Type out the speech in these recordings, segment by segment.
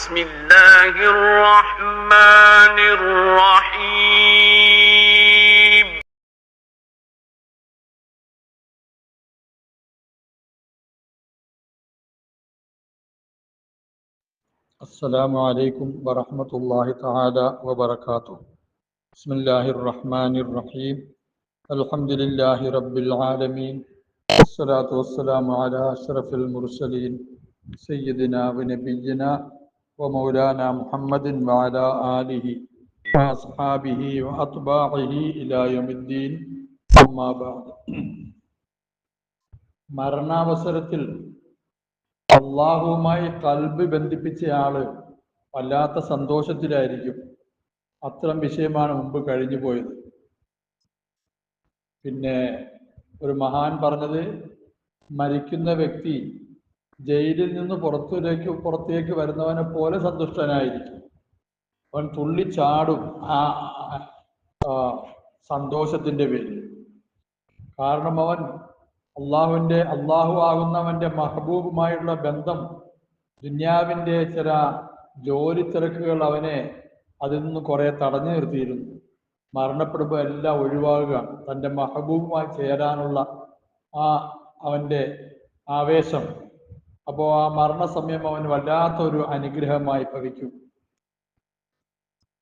بسم الله الرحمن الرحيم. السلام عليكم ورحمة الله تعالى وبركاته. بسم الله الرحمن الرحيم. الحمد لله رب العالمين. والصلاة والسلام على أشرف المرسلين. سيدنا ونبينا ومولانا محمد وعلى آله وأصحابه وأتباعه إلى يوم الدين أما بعد മരണാവസരത്തിൽ അള്ളാഹുവുമായി കൽബ് ബന്ധിപ്പിച്ചയാള് വല്ലാത്ത സന്തോഷത്തിലായിരിക്കും അത്തരം വിഷയമാണ് മുമ്പ് കഴിഞ്ഞു പോയത് പിന്നെ ഒരു മഹാൻ പറഞ്ഞത് മരിക്കുന്ന വ്യക്തി ജയിലിൽ നിന്ന് പുറത്തേക്ക് പുറത്തേക്ക് വരുന്നവനെ പോലെ സന്തുഷ്ടനായിരിക്കും. അവൻ തുള്ളിച്ചാടും ആ സന്തോഷത്തിന്റെ പേരിൽ. കാരണം അവൻ അള്ളാഹുവിന്റെ അള്ളാഹു ആകുന്നവന്റെ മഹബൂബുമായുള്ള ബന്ധം ദുന്യാവിന്റെ ചില ജോലി തിരക്കുകൾ അവനെ അതിൽ നിന്ന് കുറെ തടഞ്ഞു നിർത്തിയിരുന്നു. മരണപ്പെടുമ്പോൾ എല്ലാം ഒഴിവാകുക തന്റെ മഹബൂബുമായി ചേരാനുള്ള ആ അവന്റെ ആവേശം അപ്പോൾ ആ മരണസമയം അവൻ വല്ലാത്തൊരു അനുഗ്രഹമായി ഭവിക്കും.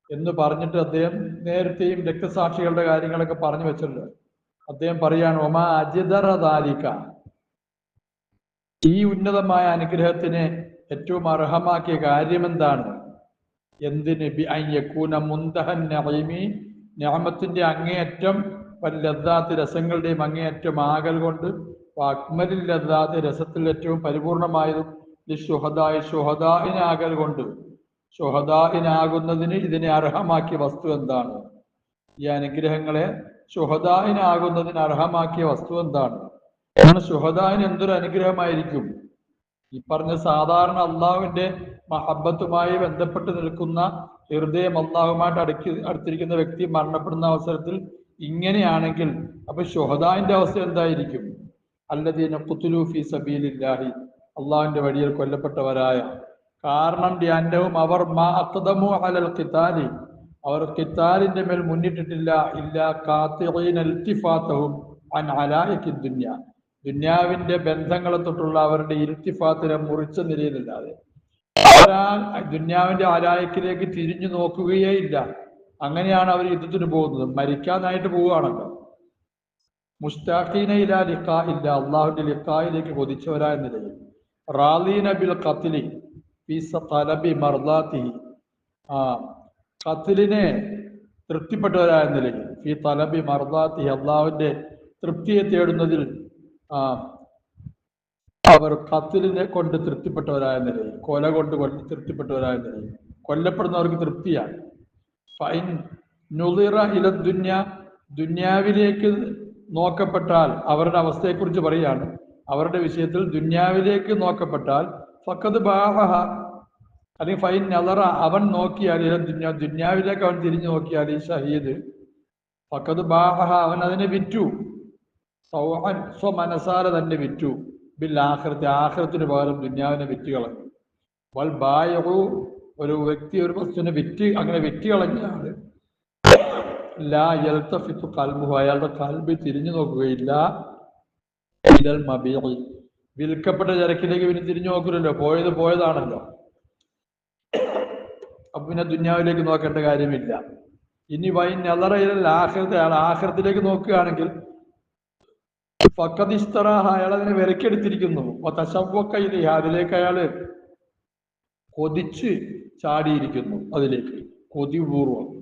എന്ന് പറഞ്ഞിട്ട് അദ്ദേഹം നേരത്തെയും രക്തസാക്ഷികളുടെ കാര്യങ്ങളൊക്കെ പറഞ്ഞു വെച്ചിട്ടുണ്ട്. അദ്ദേഹം പറയാണ് ഒമ അജിതറദാലിക്ക ഈ ഉന്നതമായ അനുഗ്രഹത്തിന് ഏറ്റവും അർഹമാക്കിയ കാര്യം എന്താണ് എന്തിന്? ബി അൻ യകൂന മുന്തഹൻ നഈമി ഞാമത്തിന്റെ അങ്ങേയറ്റം ലദ്ദാത്ത് രസങ്ങളുടെയും അങ്ങേയറ്റം ആകൽ കൊണ്ട് അക്മലിൽ ലദ്ദാത്ത് രസത്തിൽ ഏറ്റവും പരിപൂർണമായതും ഷുഹദായി ഷുഹദായിനാകൽ കൊണ്ട്. ഷുഹദായിനാകുന്നതിന് ഇതിനെ അർഹമാക്കിയ വസ്തു എന്താണ്? ഈ അനുഗ്രഹങ്ങളെ ഷുഹദായിനാകുന്നതിന് അർഹമാക്കിയ വസ്തു എന്താണ്? കാരണം ഷുഹദായിന് എന്തൊരു അനുഗ്രഹമായിരിക്കും? ഈ പറഞ്ഞ സാധാരണ അള്ളാഹുവിന്റെ മഹബത്തുമായി ബന്ധപ്പെട്ട് നിൽക്കുന്ന ഹൃദയം അള്ളാഹുമായിട്ട് അടുക്കി അടുത്തിരിക്കുന്ന വ്യക്തി മരണപ്പെടുന്ന അവസരത്തിൽ ഇങ്ങനെയാണെങ്കിൽ അപ്പൊ ഷുഹദായിന്റെ അവസ്ഥ എന്തായിരിക്കും? അല്ലദീന കുത്തുലു ഫി സബീലില്ലാഹി. അള്ളാഹുവിന്റെ വഴിയിൽ കൊല്ലപ്പെട്ടവരായ. കാരണം ധ്യാനവും അവർ മാ അക്തമു അലൽ കിത്താലി അവർ കിത്താലിന്റെ മേൽ മുന്നിട്ടിട്ടില്ല. ഇല്ല കാത്തിഫാത്തവും അൻ ദുന്യ. ദുന്യാവിന്റെ ബന്ധങ്ങളെ തൊട്ടുള്ള അവരുടെ ഇരുത്തിഫാത്തിനെ മുറിച്ച നിലയിലല്ലാതെ. അവരാ ദുന്യാവിന്റെ ആലായക്കിലേക്ക് തിരിഞ്ഞു നോക്കുകയേ ഇല്ല. അങ്ങനെയാണ് അവർ യുദ്ധത്തിന് പോകുന്നത്. മരിക്കാനായിട്ട് പോവുകയാണല്ലോ. മുസ്താഖീന ഇല ലിഖാ ഇല്ല അള്ളാഹുന്റെ ലിഖായിലേക്ക് കൊതിച്ചവരായ നിലയിൽ. റാലീന ബിൽ ഖത്ലി ഫീസ തലബി മർദാത്തി ആ ഖത്ലിനെ തൃപ്തിപ്പെട്ടവരായ നിലയിൽ ഫി തലബി മർദാത്തി അള്ളാഹുവിന്റെ തൃപ്തിയെ തേടുന്നതിൽ ആ അവർ ഖത്ലിനെ കൊണ്ട് തൃപ്തിപ്പെട്ടവരായ നിലയിൽ കൊല കൊണ്ട് കൊണ്ട് തൃപ്തിപ്പെട്ടവരായ നിലയിൽ കൊല്ലപ്പെടുന്നവർക്ക് തൃപ്തിയാണ്. ഫൈൻ നുളിറ ഇല ദുന്യ ദുന്യാവിലേക്ക് നോക്കപ്പെട്ടാൽ അവരുടെ അവസ്ഥയെക്കുറിച്ച് പറയുകയാണ് അവരുടെ വിഷയത്തിൽ ദുന്യാവിലേക്ക് നോക്കപ്പെട്ടാൽ ഫക്കത് ബാഹ അല്ലെങ്കിൽ ഫൈൻ നലറ അവൻ നോക്കിയാൽ ദുന്യാ ദുന്യ ദുന്യാവിലേക്ക് അവൻ തിരിഞ്ഞു നോക്കിയാൽ ഈ ഷഹീദ് ഫക്കത് ബാഹ അവൻ അതിനെ വിറ്റു. സൗഹൻ സ്വമനസാര തന്നെ വിറ്റു. ബിൽ ആഹ്രത്തെ ആഹ്രത്തിന് പകരം ദുന്യാവിനെ വിറ്റ് കളഞ്ഞു. വൽ ബായു ഒരു വ്യക്തി ഒരു വസ്തുവിനെ വിറ്റ് അങ്ങനെ വിറ്റ് ലാ യൽത്തഫിത്തു അയാളുടെ കൽബ് തിരിഞ്ഞു നോക്കുകയില്ല. വിൽക്കപ്പെട്ട ചരക്കിലേക്ക് പിന്നെ തിരിഞ്ഞു നോക്കില്ലല്ലോ പോയത് പോയതാണല്ലോ. അപ്പൊ പിന്നെ ദുന്യാവിലേക്ക് നോക്കേണ്ട കാര്യമില്ല. ഇനി വൈ നെലറയിൽ ആഹൃത അയാൾ ആഹൃത്തിലേക്ക് നോക്കുകയാണെങ്കിൽ ഫക്കദിസ്തറാഹ അയാൾ അതിനെ വിലക്കെടുത്തിരിക്കുന്നു. തശവക്കയിലെ അതിലേക്ക് അയാൾ കൊതിച്ച് ചാടിയിരിക്കുന്നു അതിലേക്ക്. കൊതിപൂർവം.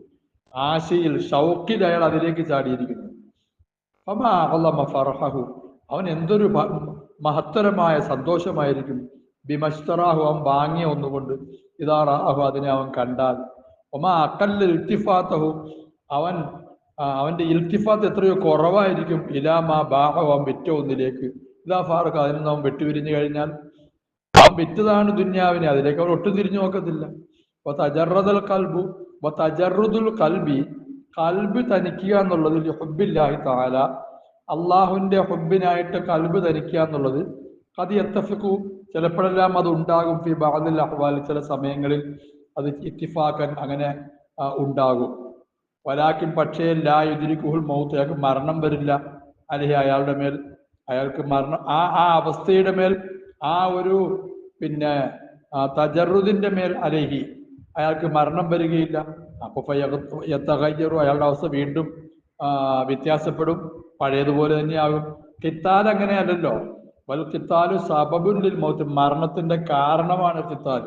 ആശയിൽ ഷൗക്കിൽ അയാൾ അതിലേക്ക് ചാടിയിരിക്കുന്നു. ഫർഹഹു അവൻ എന്തൊരു മഹത്തരമായ സന്തോഷമായിരിക്കും. ബിമഷ്തറാഹു അവൻ വാങ്ങിയ ഒന്നുകൊണ്ട്. ഇതാറാഹു അതിനെ അവൻ കണ്ടാൽ. ഒമാ അക്കല്ല ഇൽത്തിഫാത്തഹു. അവൻ അവന്റെ ഇൽത്തിഫാത്ത് എത്രയോ കുറവായിരിക്കും. ഇലാമാ ബാഹു അവൻ വിറ്റ ഒന്നിലേക്ക്. ഇതാ ഫാറുഖ് അതിൽ നിന്ന് അവൻ വെട്ടുപിരിഞ്ഞു കഴിഞ്ഞാൽ അവൻ വിറ്റതാണ് ദുന്യാവിനെ. അതിലേക്ക് അവൻ ഒട്ടും തിരിഞ്ഞു നോക്കത്തില്ല. അപ്പൊ തജറദൽ കൽബു. തജറുദുൽ കൽബി കൽബ് തനിക്കുക എന്നുള്ളതിൽ ഹുബില്ലാഹി താല അള്ളാഹുവിന്റെ ഹുബിനായിട്ട് കൽബ് ധരിക്കുക എന്നുള്ളത് അത് എത്തഫിക്കു ചിലപ്പോഴെല്ലാം അത് ഉണ്ടാകും ഫി ബാദിൽ അഹ്വാൽ ചില സമയങ്ങളിൽ അത് ഇത്തിഫാക്കൻ അങ്ങനെ ഉണ്ടാകും. വലാക്കിൻ പക്ഷേ ലാ യുദിരിക്കുഹുൽ മൗത്ത് അയാൾക്ക് മരണം വരില്ല. അല്ലെങ്കിൽ അയാളുടെ മേൽ അയാൾക്ക് മരണം ആ ആ അവസ്ഥയുടെ മേൽ ആ ഒരു പിന്നെ തജറുദിന്റെ മേൽ അലഹി അയാൾക്ക് മരണം വരികയില്ല. അപ്പൊ എത്തകയ്യറു അയാളുടെ അവസ്ഥ വീണ്ടും വ്യത്യാസപ്പെടും. പഴയതുപോലെ തന്നെയാകും. കിത്താൽ അങ്ങനെയല്ലല്ലോ. വൽ കിത്താലു സബബുല്ലിൽ മൗത്ത്. മരണത്തിന്റെ കാരണമാണ് കിത്താൽ.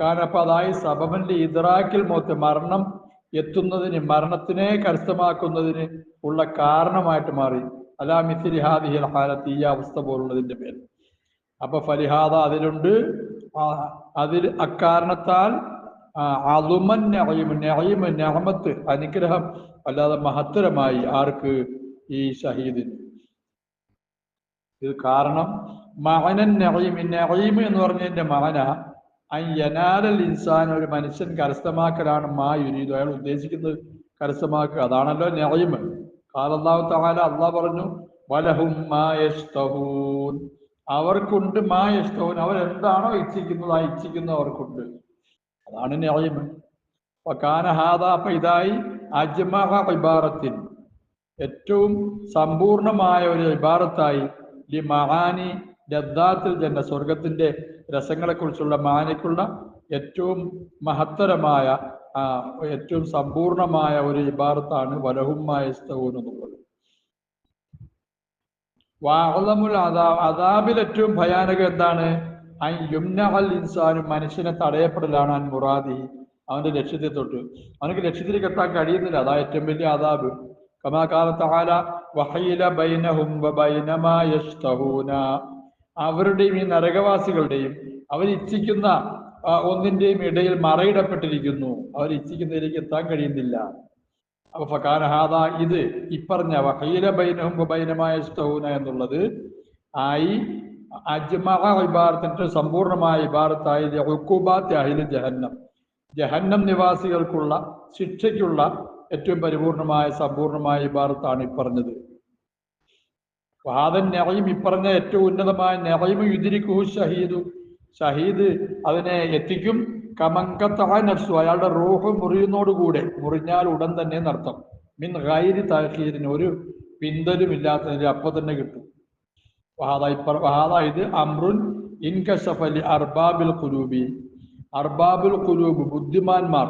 കാരണം അപ്പൊ അതായത് സബബിന്റെ ഇതറാക്കിൽ മൗത്ത്. മരണം എത്തുന്നതിന് മരണത്തിനെ കരസ്ഥമാക്കുന്നതിന് ഉള്ള കാരണമായിട്ട് മാറി. അലാ മിഥിരി ഹാദിഹിൽ ഹാലത്ത്. ഈ അവസ്ഥ പോലുള്ളതിന്റെ പേര് അപ്പൊ ഫലിഹാദ അതിലുണ്ട്. അതിൽ അക്കാരണത്താൽ അതുമൻ നെഹീം നെഹീം നഹമത്ത് അനുഗ്രഹം അല്ലാതെ മഹത്തരമായി ആർക്ക് ഈ ഷഹീദിന്? ഇത് കാരണം മകനൻ നെഹീം നെഹീം എന്ന് പറഞ്ഞതിന്റെ മകന അയ്യനാലൽ ഇൻസാൻ ഒരു മനുഷ്യൻ കരസ്ഥമാക്കലാണ് മാ യുരീദ് അയാൾ ഉദ്ദേശിക്കുന്നത്. കരസ്ഥമാക്കുക അതാണല്ലോ നഹീമ് കാലല്ലാഹു തആല അള്ളാഹ് പറഞ്ഞു വലഹും മാ യഷ്തഹൂൻ അവർക്കുണ്ട് മാ അവരെന്താണോ ഇച്ഛിക്കുന്നത് ആ ഇച്ഛിക്കുന്നത് അവർക്കുണ്ട് അതാണ് നെഹീം വക്കാന ഹാദ അപ്പൊ ഇതായി അജ്മഹ ഇബാറത്തിൻ. ഏറ്റവും സമ്പൂർണമായ ഒരു ഇബാറത്തായി ലി മഹാനി ലദ്ദാത്തിൽ തന്നെ സ്വർഗത്തിന്റെ രസങ്ങളെക്കുറിച്ചുള്ള മാനിക്കുള്ള ഏറ്റവും മഹത്തരമായ ഏറ്റവും സമ്പൂർണമായ ഒരു ഇബാറത്താണ് വലഹുമായ എന്നുള്ളത്. വാഹലമുൽ അതാ അതാബിൽ ഏറ്റവും ഭയാനകം എന്താണ്? ഇൻസാനും മനുഷ്യനെ തടയപ്പെടലാണ് അൻ മുറാദി അവന്റെ ലക്ഷ്യത്തെ തൊട്ട്. അവനക്ക് ലക്ഷ്യത്തിലേക്ക് എത്താൻ കഴിയുന്നില്ല. അതാ ഏറ്റവും വലിയ അതാബ് കമാ കാലത്താല വഹയില ബൈനഹും അവരുടെയും ഈ നരകവാസികളുടെയും അവർ ഇച്ഛിക്കുന്ന ഒന്നിന്റെയും ഇടയിൽ മറയിടപ്പെട്ടിരിക്കുന്നു. അവർ ഇച്ഛിക്കുന്നതിലേക്ക് എത്താൻ കഴിയുന്നില്ല. അപ്പൊ ഫക്കാന ഹാദ ഇത് ഇപ്പറഞ്ഞ വഹൈല ബൈനഹും ബൈനമായ എന്നുള്ളത് ആയി അജ്മഹ ഇബാറത്തിന്റെ സമ്പൂർണമായ ഇബാറത്തായി ഉക്കുബാത്ത് അഹിൽ ജഹന്നം. ജഹന്നം നിവാസികൾക്കുള്ള ശിക്ഷയ്ക്കുള്ള ഏറ്റവും പരിപൂർണമായ സമ്പൂർണമായ ഇബാറത്താണ് ഇപ്പറഞ്ഞത് വാദൻ നെറയും ഇപ്പറഞ്ഞ ഏറ്റവും ഉന്നതമായ നെറയും ഇതിരിക്കു ഷഹീദു. ഷഹീദ് അതിനെ എത്തിക്കും. കമങ്കത്തായ നഫ്സു അയാളുടെ റൂഹ് മുറിയുന്നോടുകൂടെ മുറിഞ്ഞാൽ ഉടൻ തന്നെ നടത്തം മിൻ ഗൈരി താഖീരിന് ഒരു പിന്തലും ഇല്ലാത്തതിന് അപ്പൊ തന്നെ കിട്ടും. വഹാദ ഇപ്പറ വഹാദ ഇത് അമ്രുൻ ഇൻകഷഫലി അർബാബിൽ കുലൂബി അർബാബുൽ കുലൂബ് ബുദ്ധിമാന്മാർ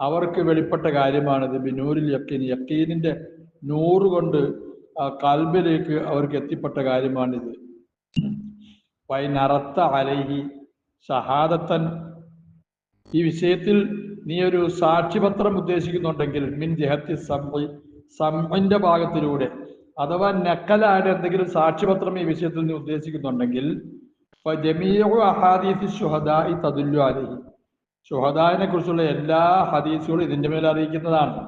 അവർക്ക് വെളിപ്പെട്ട കാര്യമാണിത്. ബിനൂരിൽ യക്കീൻ യക്കീനിന്റെ നൂറ് കൊണ്ട് കൽബിലേക്ക് അവർക്ക് എത്തിപ്പെട്ട കാര്യമാണിത്. വൈനറത്ത അലൈഹി ഷഹാദത്തൻ ഈ വിഷയത്തിൽ നീ ഒരു സാക്ഷിപത്രം ഉദ്ദേശിക്കുന്നുണ്ടെങ്കിൽ മിൻ ജഹത്തി സംഇ സംഇന്റെ ഭാഗത്തിലൂടെ അഥവാ നക്കലായിട്ട് എന്തെങ്കിലും സാക്ഷിപത്രം ഈ വിഷയത്തിൽ നിന്ന് ഉദ്ദേശിക്കുന്നുണ്ടെങ്കിൽ ഷുഹദായിനെ കുറിച്ചുള്ള എല്ലാ ഹദീസുകളും ഇതിന്റെ മേൽ അറിയിക്കുന്നതാണ്.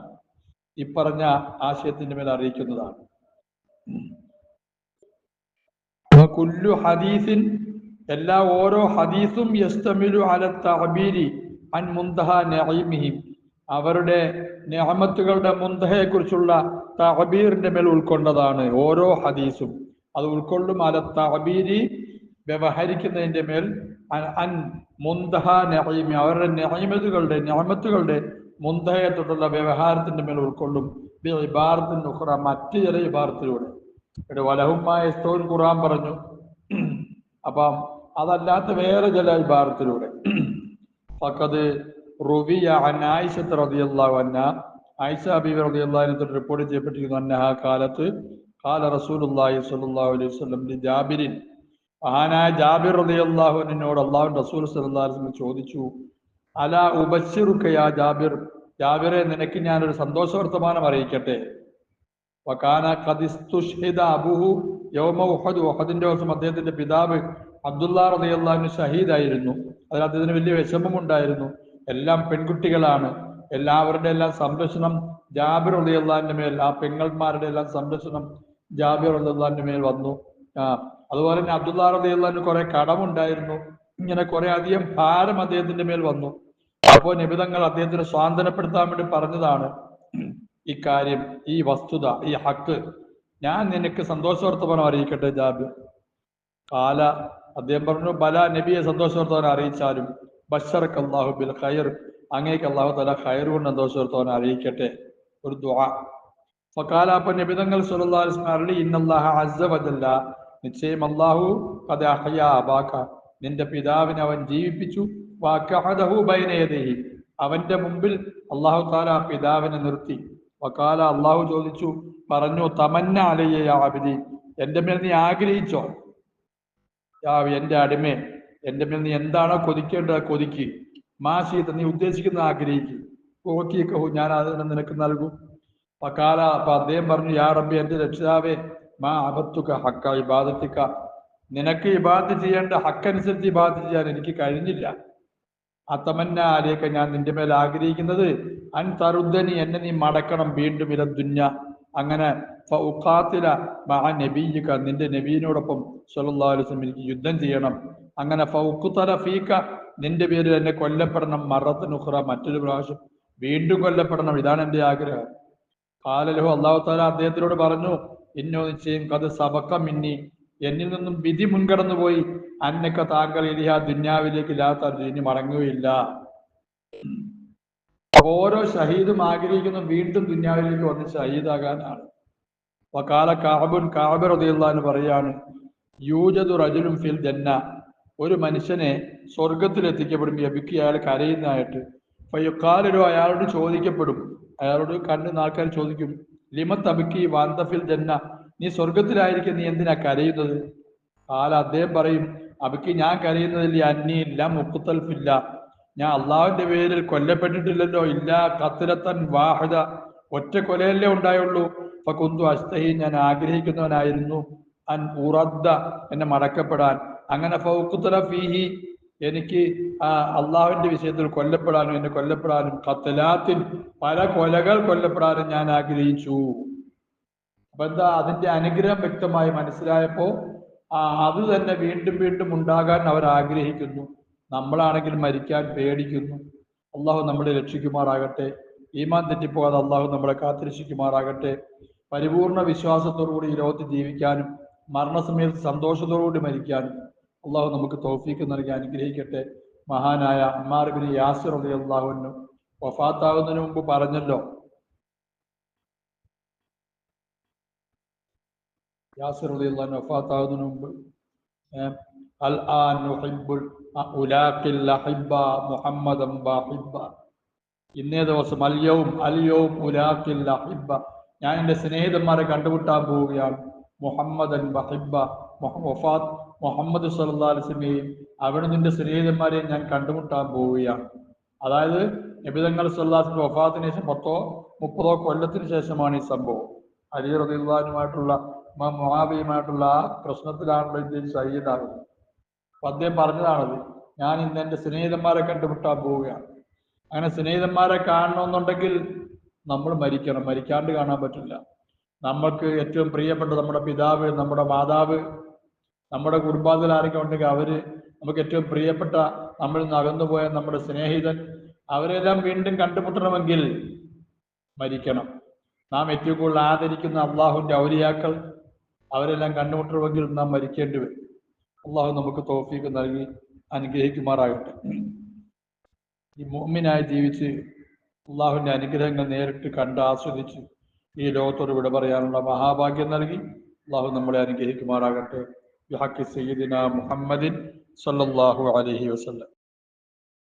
ഈ പറഞ്ഞ ആശയത്തിന്റെ മേൽ അറിയിക്കുന്നതാണ്. കുല്ലു ഹദീസിൻ എല്ലാ ഓരോ ഹദീസും യസ്തമിലു അല തഅബീരി അൻ മുന്തഹ അവരുടെ നെഹമത്തുകളുടെ മുന്തഹയെ തഅബീറിന്റെ മേൽ ഉൾക്കൊണ്ടതാണ് ഓരോ ഹദീസും. അത് ഉൾക്കൊള്ളും അല തഹബീരി വ്യവഹരിക്കുന്നതിന്റെ മേൽ അൻ- മുന്തഹ നഈമി അവരുടെ നഹിമതുകളുടെ നഹമത്തുകളുടെ മുന്തഹയെ തൊട്ടുള്ള വ്യവഹാരത്തിന്റെ മേൽ ഉൾക്കൊള്ളും. ഇബാറത്തിൻ ഉഖ്റ മറ്റ് ചില ഇബാറത്തിലൂടെ. ഇവിടെ വലഹുമായ സ്തോൻ ഖുർആൻ പറഞ്ഞു. അപ്പം അതല്ലാത്ത വേറെ ചില ഇബാറത്തിലൂടെ. ഫക്കത് റുവിയ അനായിഷത്ത് അൻഹ ആയിഷ ബീവി റളിയല്ലാഹു അൻഹ റിപ്പോർട്ട് ചെയ്യപ്പെട്ടിരിക്കുന്നു അന്നഹ കാലത്ത് കാല റസൂലുള്ളാഹി സ്വല്ലല്ലാഹു അലൈഹി വസല്ലം ലി ജാബിരിൻ. മഹാനായ ജാബിർ റളിയല്ലാഹു അൻഹുവിനോട് അള്ളാഹു റസൂൽ സ്വല്ലല്ലാഹു അലൈഹി വസല്ലം ചോദിച്ചു അല ഉബശ്ശിറുക യാ ജാബിർ? ജാബിറെ നിനക്ക് ഞാനൊരു സന്തോഷ വർത്തമാനം അറിയിക്കട്ടെ വക്കാന ഖദിസ്തുഷ്ഹിദ അബുഹു യൗമ ഉഹദ്. ഉഹദിന്റെ ദിവസം അദ്ദേഹത്തിന്റെ പിതാവ് അബ്ദുല്ലാ റളിയല്ലാഹു ഷഹീദായിരുന്നു. അതിൽ അദ്ദേഹത്തിന് വലിയ വിഷമമുണ്ടായിരുന്നു. എല്ലാം പെൺകുട്ടികളാണ്. എല്ലാവരുടെ എല്ലാം സംരക്ഷണം. ജാബിർ റളിയല്ലാഹുവിന്റെ മേൽ ആ പെങ്ങന്മാരുടെ എല്ലാം സംരക്ഷണം ജാബിർ റളിയല്ലാഹുവിന്റെ മേൽ വന്നു. അതുപോലെ തന്നെ അബ്ദുള്ള റളിയല്ലാഹുവിന് കുറെ കടമുണ്ടായിരുന്നു. ഇങ്ങനെ കുറെ അധികം ഭാരം അദ്ദേഹത്തിന്റെ മേൽ വന്നു. അപ്പോൾ നിബിതങ്ങൾ അദ്ദേഹത്തിന് സ്വാന്തനപ്പെടുത്താൻ വേണ്ടി പറഞ്ഞതാണ്. കാര്യം ഈ വസ്തുത ഈ ഹക്ക്. ഞാൻ നിനക്ക് സന്തോഷവർത്തമാനം അറിയിക്കട്ടെ ജാബിർ. കാല അദ്ദേഹം പറഞ്ഞു ബല നബിയെ സന്തോഷവർത്തമാനം അറിയിച്ചാലും ബഷർക്ക് അള്ളാഹു ബിൽ ഖൈർ. അങ്ങേക്ക് അള്ളാഹു തല ഖൈർ കൊണ്ട് സന്തോഷവർത്തവനെ അറിയിക്കട്ടെ. ഒരു ദുആ. ഫക്കാലാപ്പൻ നിബിതങ്ങൾ അരളി ഇന്നല്ലാഹ അസ്സ വജല്ല. നിശ്ചയം അള്ളാഹു അത് അഹയാബാക്ക നിന്റെ പിതാവിനെ അവൻ ജീവിപ്പിച്ചു. വാക്കഹദഹു ബൈന യദൈഹി. അവന്റെ മുമ്പിൽ അള്ളാഹു താല പിതാവിനെ നിർത്തി. വക്കാല അള്ളാഹു ചോദിച്ചു പറഞ്ഞു തമന്ന അലയ്യ യാ അബ്ദി. എന്റെ മേൽ നീ ആഗ്രഹിച്ചോ? യാ എന്റെ അടിമേ. എന്റെ മേൽ നീ എന്താണോ കൊതിക്കേണ്ടത് കൊതിക്ക്. മാശീത്ത് നീ ഉദ്ദേശിക്കുന്ന ആഗ്രഹിക്കും. ഓക്കിയൊക്കെ ഞാൻ അതിന് നിനക്ക് നൽകും. പക്കാല അപ്പൊ അദ്ദേഹം പറഞ്ഞു യാ റബ്ബി എന്റെ രക്ഷിതാവേ മാ അബത്തുക ഹക്ക ഇബാദത്തിക്ക നിനക്ക് ഇബാദത്ത് ചെയ്യേണ്ട ഹക്കനുസരിച്ച് ഇബാദത്ത് ചെയ്യാൻ എനിക്ക് കഴിഞ്ഞില്ല. അത്തമന്ന ആരെയൊക്കെ ഞാൻ നിന്റെ മേൽ ആഗ്രഹിക്കുന്നത് അൻ തറുദ്ദനി എന്നെ നീ മടക്കണം വീണ്ടും ഇല ദുഞ്ഞ അങ്ങനെ ഫൗഖാത്തില മഹാ നബീക്ക നിന്റെ നബീനോടൊപ്പം സല്ലല്ലാഹു അലൈഹി വസല്ലം എനിക്ക് യുദ്ധം ചെയ്യണം. അങ്ങനെ ഫൗഖുതല ഫീക നിന്റെ പേര് എന്നെ കൊല്ലപ്പെടണം മറത്തുനുഖ്റ മറ്റൊരു പ്രാവശ്യം വീണ്ടും കൊല്ലപ്പെടണം. ഇതാണ് എന്റെ ആഗ്രഹം. കാലലഹു അള്ളാഹു താല അദ്ദേഹത്തിനോട് പറഞ്ഞു ഇന്നോ നിശ്ചയം കത് സബക്ക മിന്നി. എന്നിൽ നിന്നും വിധി മുൻകടന്നു പോയി അന്നക്ക താങ്കൾ ഇനി ആ ദുന്യാവിലേക്ക് ഇല്ലാത്ത ഇനി മടങ്ങുകയില്ല. ഓരോ ഷഹീദും ആഗ്രഹിക്കുന്നു വീണ്ടും ദുന്യാവിലേക്ക് വന്ന് ഷഹീദാകാനാണ് വക്കാല കാബുൻ കാബർ എന്ന് പറയാണ് യൂജതു റജുലും ഫിൽ ജന്ന. ഒരു മനുഷ്യനെ സ്വർഗത്തിൽ എത്തിക്കപ്പെടും എബിക്ക് അയാൾ കരയുന്നതായിട്ട്. ഫയ്യുക്കാലൊരു അയാളോട് ചോദിക്കപ്പെടും. അയാളോട് കണ്ണു ആൾക്കാർ ചോദിക്കും ലിമ അബിക്കി വാന്തഫിൽ ജന്ന? നീ സ്വർഗത്തിലായിരിക്കും നീ എന്തിനാ കരയുന്നത്? കാല അദ്ദേഹം പറയും അബിക്ക് ഞാൻ കരയുന്നതിൽ അന്നി ഇല്ല മുക്കുത്തൽഫില്ല ഞാൻ അള്ളാഹുവിന്റെ പേരിൽ കൊല്ലപ്പെട്ടിട്ടില്ലല്ലോ. ഇല്ല കത്തിരത്തൻ വാഹിദ. ഒറ്റ കൊലയല്ലേ ഉണ്ടായുള്ളൂ. അപ്പൊ കുന്തു അസ്തഹി ഞാൻ ആഗ്രഹിക്കുന്നവനായിരുന്നു. അൻ ഉറദ്ദ എന്നെ മടക്കപ്പെടാൻ. അങ്ങനെ ഫൗക്കുത്തല ഫീഹി എനിക്ക് ആ അള്ളാഹുവിന്റെ വിഷയത്തിൽ കൊല്ലപ്പെടാനും എന്നെ കൊല്ലപ്പെടാനും കത്തലാത്തിൽ പല കൊലകൾ കൊല്ലപ്പെടാനും ഞാൻ ആഗ്രഹിച്ചു. അപ്പൊ എന്താ അതിന്റെ അനുഗ്രഹം വ്യക്തമായി മനസ്സിലായപ്പോ ആ അത് തന്നെ വീണ്ടും വീണ്ടും ഉണ്ടാകാൻ അവർ ആഗ്രഹിക്കുന്നു. നമ്മളാണെങ്കിൽ മരിക്കാൻ പേടിക്കുന്നു. അള്ളാഹു നമ്മളെ രക്ഷിക്കുമാറാകട്ടെ. ഈമാൻ തെറ്റിപ്പോകാതെ അള്ളാഹു നമ്മളെ കാത്തിരക്ഷിക്കുമാറാകട്ടെ. പരിപൂർണ വിശ്വാസത്തോടുകൂടി ഈ ലോകത്ത് ജീവിക്കാനും മരണസമയത്ത് സന്തോഷത്തോടുകൂടി മരിക്കാനും അള്ളാഹു നമുക്ക് തോഫീക്ക് നൽകി അനുഗ്രഹിക്കട്ടെ. മഹാനായ അമ്മാർബിന് യാസിർ അലി അള്ളാഹുവിനും വഫാത്താകുന്നതിന് മുമ്പ് പറഞ്ഞല്ലോ. യാസിർ അലി അള്ളാഹു വഫാത്താകുന്നതിന് മുമ്പ് ഇന്നേ ദിവസം അല്യവും അല്യവും അഹിബ്ബ ഞാൻ എന്റെ സ്നേഹിതന്മാരെ കണ്ടുമുട്ടാൻ പോവുകയാണ്. മുഹമ്മദൻ ബഹിബ വഫാത്ത് മുഹമ്മദ് സല്ലാ അലിസ്മയും അവിടെ നിന്റെ സ്നേഹിതന്മാരെയും ഞാൻ കണ്ടുമുട്ടാൻ പോവുകയാണ്. അതായത് നബിതങ്ങൾ സല്ലാസിന്റെ വഫാത്തിന് ശേഷം പത്തോ മുപ്പതോ കൊല്ലത്തിന് ശേഷമാണ് ഈ സംഭവം. അലി റബിദ്വാനുമായിട്ടുള്ള മുഹാബിയുമായിട്ടുള്ള ആ പ്രശ്നത്തിലാണല്ലോ ഇന്ത്യയിൽ ഷഹീദാകുന്നത് അപ്പൊ അദ്ദേഹം പറഞ്ഞതാണത് ഞാൻ ഇന്ന് എന്റെ സ്നേഹിതന്മാരെ കണ്ടുമുട്ടാൻ പോവുകയാണ്. അങ്ങനെ സ്നേഹിതന്മാരെ കാണണമെന്നുണ്ടെങ്കിൽ നമ്മൾ മരിക്കണം. മരിക്കാണ്ട് കാണാൻ പറ്റില്ല. നമ്മൾക്ക് ഏറ്റവും പ്രിയപ്പെട്ട നമ്മുടെ പിതാവ് നമ്മുടെ മാതാവ് നമ്മുടെ കുടുംബാതിൽ ആരൊക്കെ ഉണ്ടെങ്കിൽ അവർ നമുക്ക് ഏറ്റവും പ്രിയപ്പെട്ട നമ്മൾ നിന്ന് അകന്നുപോയ നമ്മുടെ സ്നേഹിതൻ അവരെല്ലാം വീണ്ടും കണ്ടുമുട്ടണമെങ്കിൽ മരിക്കണം. നാം ഏറ്റവും കൂടുതൽ ആദരിക്കുന്ന അള്ളാഹുവിന്റെ ഔലിയാക്കൾ അവരെല്ലാം കണ്ടുമുട്ടണമെങ്കിൽ നാം മരിക്കേണ്ടി വരും. അള്ളാഹു നമുക്ക് തോഫീക്ക് നൽകി അനുഗ്രഹിക്കുമാറാകട്ടെ. ഈ മോമിനായി ജീവിച്ച് അള്ളാഹുവിന്റെ അനുഗ്രഹങ്ങൾ നേരിട്ട് കണ്ട് ആസ്വദിച്ച് ഈ ലോകത്തോട് വിട പറയാനുള്ള മഹാഭാഗ്യം നൽകി അള്ളാഹു നമ്മളെ അനുഗ്രഹിക്കുമാറാകട്ടെ. ബിഹഖി സയ്യിദിന മുഹമ്മദിൻ സല്ലല്ലാഹു അലൈഹി വസല്ലം